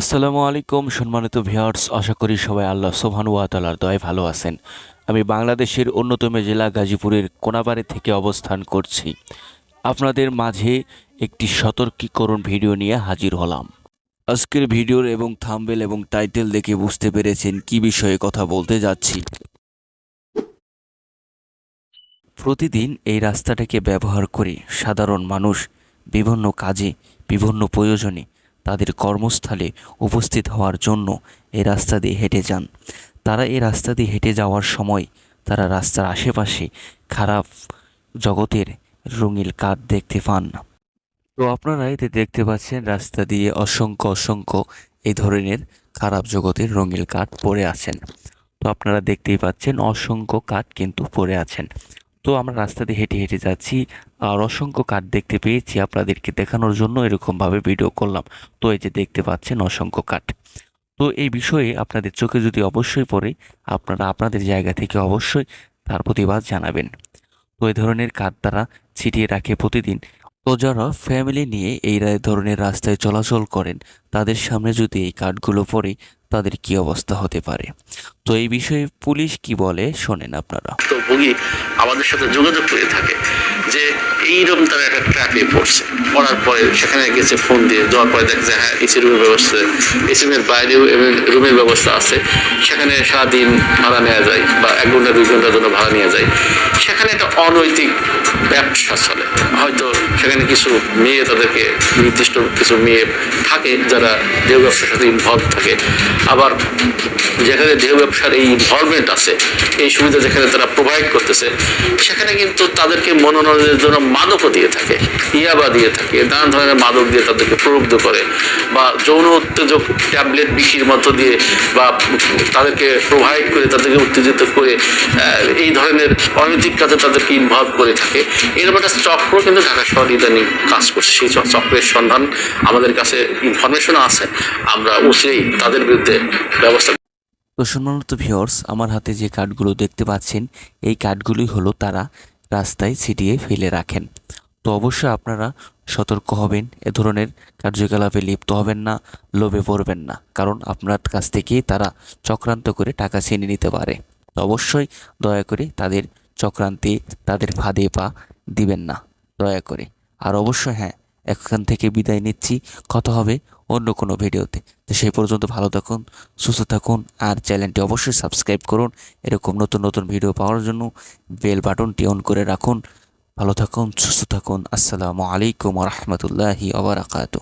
আসসালামু আলাইকুম, সম্মানিত ভিউয়ার্স, আশা করি সবাই আল্লাহ সোবহান ওয়া তাআলার দয়ায় ভালো আছেন। আমি বাংলাদেশের অন্যতম জেলা গাজীপুরের কোনাবাড়ি থেকে অবস্থান করছি। আপনাদের মাঝে একটি সতর্কীকরণ ভিডিও নিয়ে হাজির হলাম। আজকের ভিডিওর এবং থাম্বেল এবং টাইটেল দেখে বুঝতে পেরেছেন কি বিষয়ে কথা বলতে যাচ্ছি। প্রতিদিন এই রাস্তাটাকে ব্যবহার করে সাধারণ মানুষ, বিভিন্ন কাজে, বিভিন্ন প্রয়োজনে তাদের কর্মস্থলে উপস্থিত হওয়ার জন্য এই রাস্তা দিয়ে হেঁটে যান। তারা এই রাস্তা দিয়ে হেঁটে যাওয়ার সময় তারা রাস্তার আশেপাশে খারাপ জগতের রঙিল কাঠ দেখতে পান। না তো আপনারা এতে দেখতে পাচ্ছেন রাস্তা দিয়ে অসংখ্য অসংখ্য এই ধরনের খারাপ জগতের রঙিল কাঠ পড়ে আছেন। তো আপনারা দেখতেই পাচ্ছেন অসংখ্য কাঠ কিন্তু পড়ে আছেন। তো আমরা রাস্তা দিয়ে হেঁটে হেঁটে যাচ্ছি। আর অসংখ্য কাঠ দেখতে পেয়েছি আপনাদেরকে দেখানোর জন্য এরকমভাবে ভিডিও করলাম। তো এই যে দেখতে পাচ্ছেন অসংখ্য কাঠ তো এই বিষয়ে আপনাদের চোখে যদি অবশ্যই পড়ে, আপনারা আপনাদের জায়গা থেকে অবশ্যই তার প্রতিবাদ জানাবেন। তো এই ধরনের কাঠ তারা ছিটিয়ে রাখে প্রতিদিন। তো যারা ফ্যামিলি নিয়ে এই ধরনের রাস্তায় চলাচল করেন, তাদের সামনে যদি এই কাঠগুলো পড়ে, তাদের কি অবস্থা হতে পারে? তো এই বিষয়ে পুলিশ কি বলে, শোনেন আপনারা। তো ভুগি আমাদের সাথে যোগাযোগ করে থাকে। এইরকম তারা একটা ট্র্যাপে পড়ছে। পড়ার পরে সেখানে গেছে ফোন দিয়ে দেওয়ার পরে দেখে যে হ্যাঁ এসি রুমের ব্যবস্থা এসি রুমের বাইরেও এবং রুমের ব্যবস্থা আছে। সেখানে সারাদিন ভাড়া নেওয়া যায় বা এক ঘণ্টা, দুই ঘণ্টার জন্য ভাড়া নেওয়া যায়। সেখানে একটা অনৈতিক ব্যবসা চলে। হয়তো সেখানে কিছু মেয়ে তাদেরকে, নির্দিষ্ট কিছু মেয়ে থাকে যারা দেহ ব্যবসার সাথে ইনভলভ থাকে। আবার যেখানে দেহ ব্যবসার এই ইনভলভমেন্ট আছে, এই সুবিধা যেখানে তারা প্রোভাইড করতেছে, সেখানে কিন্তু তাদেরকে মনোনয়নের জন্য মাদকও দিয়ে থাকে, ইয়াবা দিয়ে থাকে নানা ধরনের মাদক দিয়ে তাদেরকে প্রলুব্ধ করে বা যৌন উত্তেজক ট্যাবলেট বিক্রির মধ্য দিয়ে বা তাদেরকে প্রোভাইড করে, তাদেরকে উত্তেজিত করে এই ধরনের অনৈতিক কাজে তাদেরকে ইনভলভ করে থাকে। এরকম একটা চক্র কিন্তু ঢাকা শহর ইদানিং কাজ করছে। সেই চক্রের সন্ধান আমাদের কাছে ইনফরমেশন আছে। আমরা অচিরেই তাদের বিরুদ্ধে ব্যবস্থা তো সম্মানিত ভিউয়ার্স আমার হাতে যে কার্ডগুলো দেখতে পাচ্ছেন, এই কার্ডগুলোই হলো তারা রাস্তায় ছিটিয়ে ফেলে রাখেন। তো অবশ্যই আপনারা সতর্ক হবেন, এ ধরনের কার্যকলাপে লিপ্ত হবেন না, লোভে পড়বেন না, কারণ আপনার কাছ থেকেই তারা চক্রান্ত করে টাকা ছিনিয়ে নিতে পারে। তো অবশ্যই দয়া করে তাদের চক্রান্তে তাদের ফাঁদে পা দিবেন না, দয়া করে। আর অবশ্যই হ্যাঁ এখান থেকে বিদায় নিচ্ছি, কথা হবে অন্য কোনো ভিডিওতে। তো সেই পর্যন্ত ভালো থাকুন, সুস্থ থাকুন, আর চ্যানেলটি অবশ্যই সাবস্ক্রাইব করুন। এরকম নতুন নতুন ভিডিও পাওয়ার জন্য বেল বাটনটি অন করে রাখুন। ভালো থাকুন, সুস্থ থাকুন। আসসালামু আলাইকুম রহমতুল্লাহি আবরাকাতু